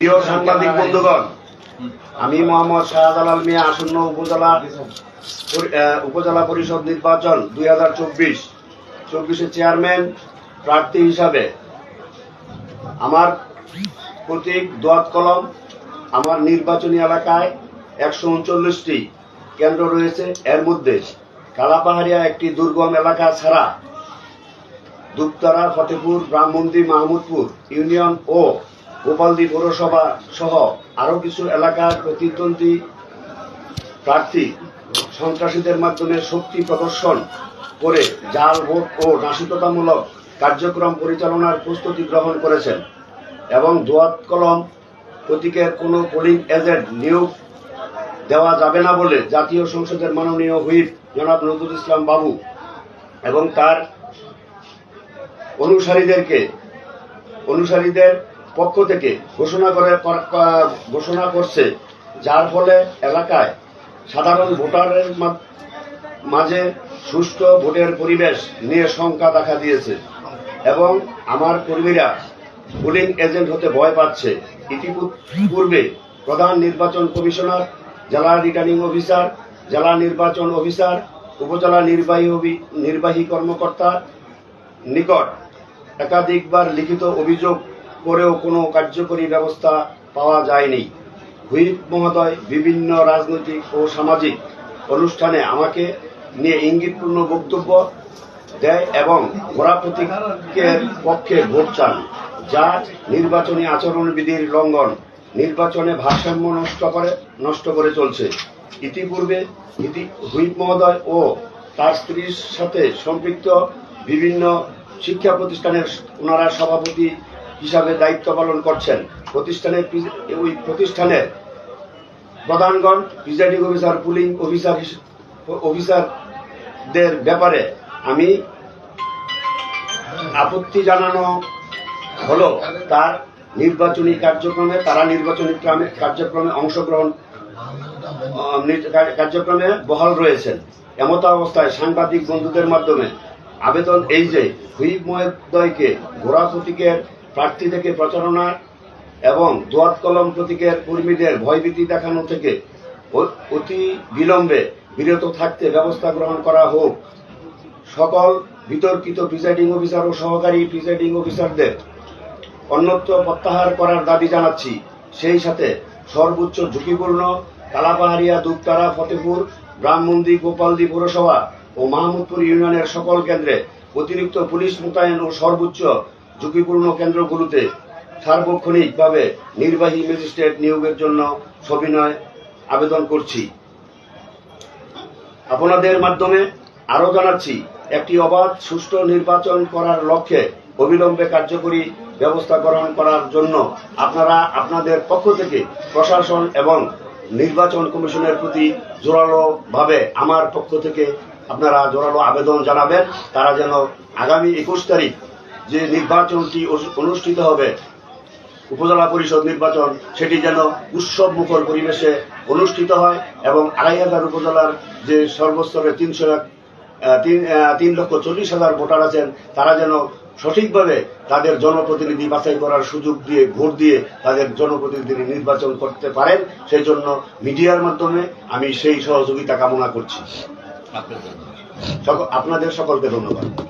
প্রিয় সাংবাদিক বন্ধুগণ, আমি মোহাম্মদ শাহজালাল মিয়া আসন্ন উপজেলা উপজেলা পরিষদ নির্বাচন দুই হাজার চব্বিশ চব্বিশের চেয়ারম্যান প্রার্থী হিসাবে। আমার প্রতীক দোয়াত কলম আমার নির্বাচনী এলাকায় একশো উনচল্লিশটি কেন্দ্র রয়েছে, এর মধ্যে কালাপাহাড়িয়া একটি দুর্গম এলাকা ছাড়া দুপতারা ফতেপুর ব্রাহ্মণদী, মাহমুদপুর, ইউনিয়ন ও গোপালদী পৌরসভা সহ আরও কিছু এলাকার প্রতিদ্বন্দ্বী প্রার্থী সন্ত্রাসীদের মাধ্যমে শক্তি প্রদর্শন করে জাল ভোট ও নাশকতামূলক কার্যক্রম পরিচালনার প্রস্তুতি গ্রহণ করেছেন এবং দোয়াত কলম প্রতীকের কোনো পোলিং এজেন্ট নিয়োগ দেওয়া যাবে না বলে জাতীয় সংসদের মাননীয় হুইপ জনাব নজরুল ইসলাম বাবু এবং তার অনুসারীদেরকে অনুসারীদের পক্ষ থেকে ঘোষণা করে ঘোষণা করছে। যার ফলে এলাকায় সাধারণ ভোটারের মাঝে সুষ্ঠু ভোটের পরিবেশ নিয়ে শঙ্কা দেখা দিয়েছে। এবং আমার কর্মীরা পোলিং এজেন্ট হতে ভয় পাচ্ছে। ইতিপূর্বে প্রধান নির্বাচন কমিশনার, জেলা রিটার্নিং অফিসার, জেলা নির্বাচন অফিসার, উপজেলা নির্বাহী নির্বাহী কর্মকর্তা নিকট একাধিকবার লিখিত অভিযোগ করেও কোনো কার্যকরী ব্যবস্থা পাওয়া যায়নি। হুইপ মহোদয় বিভিন্ন রাজনৈতিক ও সামাজিক অনুষ্ঠানে আমাকে নিয়ে ইঙ্গিতপূর্ণ বক্তব্য দেয় এবং ঘোড়া প্রতীকের পক্ষে ভোট চান, যা নির্বাচনী আচরণবিধির লঙ্ঘন, নির্বাচনে ভারসাম্য নষ্ট করে নষ্ট করে চলছে। ইতিপূর্বে ইতি হুইপ মহোদয় ও তার স্ত্রীর সাথে সম্পৃক্ত বিভিন্ন শিক্ষা প্রতিষ্ঠানের, ওনারা সভাপতি হিসাবে দায়িত্ব পালন করছেন। প্রতিষ্ঠানের ওই প্রতিষ্ঠানের প্রধানগণ প্রিজাইডিং অফিসার, পুলিং অফিসার অফিসারদের ব্যাপারে আমি আপত্তি জানানো হলো। তার নির্বাচনী কার্যক্রমে, তারা নির্বাচনী ক্রমে- কার্যক্রমে অংশগ্রহণ কার্যক্রমে বহাল রয়েছেন। এমতা অবস্থায় সাংবাদিক বন্ধুদের মাধ্যমে আবেদন এই যে হুইপ মহোদয়কে ঘোড়া প্রতীকের প্রার্থী থেকে প্রচারণা এবং দোয়াত কলম প্রতীকের কর্মীদের ভয়ভীতি দেখানো থেকে অতি বিলম্বে বিরত থাকতে ব্যবস্থা গ্রহণ করা হোক। সকল বিতর্কিত প্রিসাইডিং অফিসার ও সহকারী প্রিসাইডিং অফিসারদের অন্যত্র প্রত্যাহার করার দাবি জানাচ্ছি। সেই সাথে সর্বোচ্চ ঝুঁকিপূর্ণ কালাপাহাড়িয়া, দুপতারা ফতেপুর ব্রাহ্মণদী গোপালদী পৌরসভা ও মাহমুদপুর ইউনিয়নের সকল কেন্দ্রে অতিরিক্ত পুলিশ মোতায়েন ও সর্বোচ্চ ঝুঁকিপূর্ণ কেন্দ্রগুলোতে সার্বক্ষণিকভাবে নির্বাহী ম্যাজিস্ট্রেট নিয়োগের জন্য সবিনয় আবেদন করছি। আপনাদের মাধ্যমে আরও জানাচ্ছি, একটি অবাধ সুষ্ঠু নির্বাচন করার লক্ষ্যে অবিলম্বে কার্যকরী ব্যবস্থা গ্রহণ করার জন্য আপনারা আপনাদের পক্ষ থেকে প্রশাসন এবং নির্বাচন কমিশনের প্রতি জোরালো ভাবে আমার পক্ষ থেকে আপনারা জোরালো আবেদন জানাবেন। তারা যেন আগামী একুশ তারিখ যে নির্বাচনটি অনু- অনুষ্ঠিত হবে উপজেলা পরিষদ নির্বাচন সেটি যেন উৎসব মুখর পরিবেশে অনুষ্ঠিত হয় এবং আড়াই হাজার উপজেলার যে সর্বস্তরে তিনশো তিন তিন লক্ষ চল্লিশ হাজার ভোটার আছেন তারা যেন সঠিকভাবে তাদের জনপ্রতিনিধি বাছাই করার সুযোগ দিয়ে ভোট দিয়ে তাদের জনপ্রতিনিধি নির্বাচন করতে পারেন সেই জন্য মিডিয়ার মাধ্যমে আমি সেই সহযোগিতা কামনা করছি। আপনাদের সকলকে ধন্যবাদ।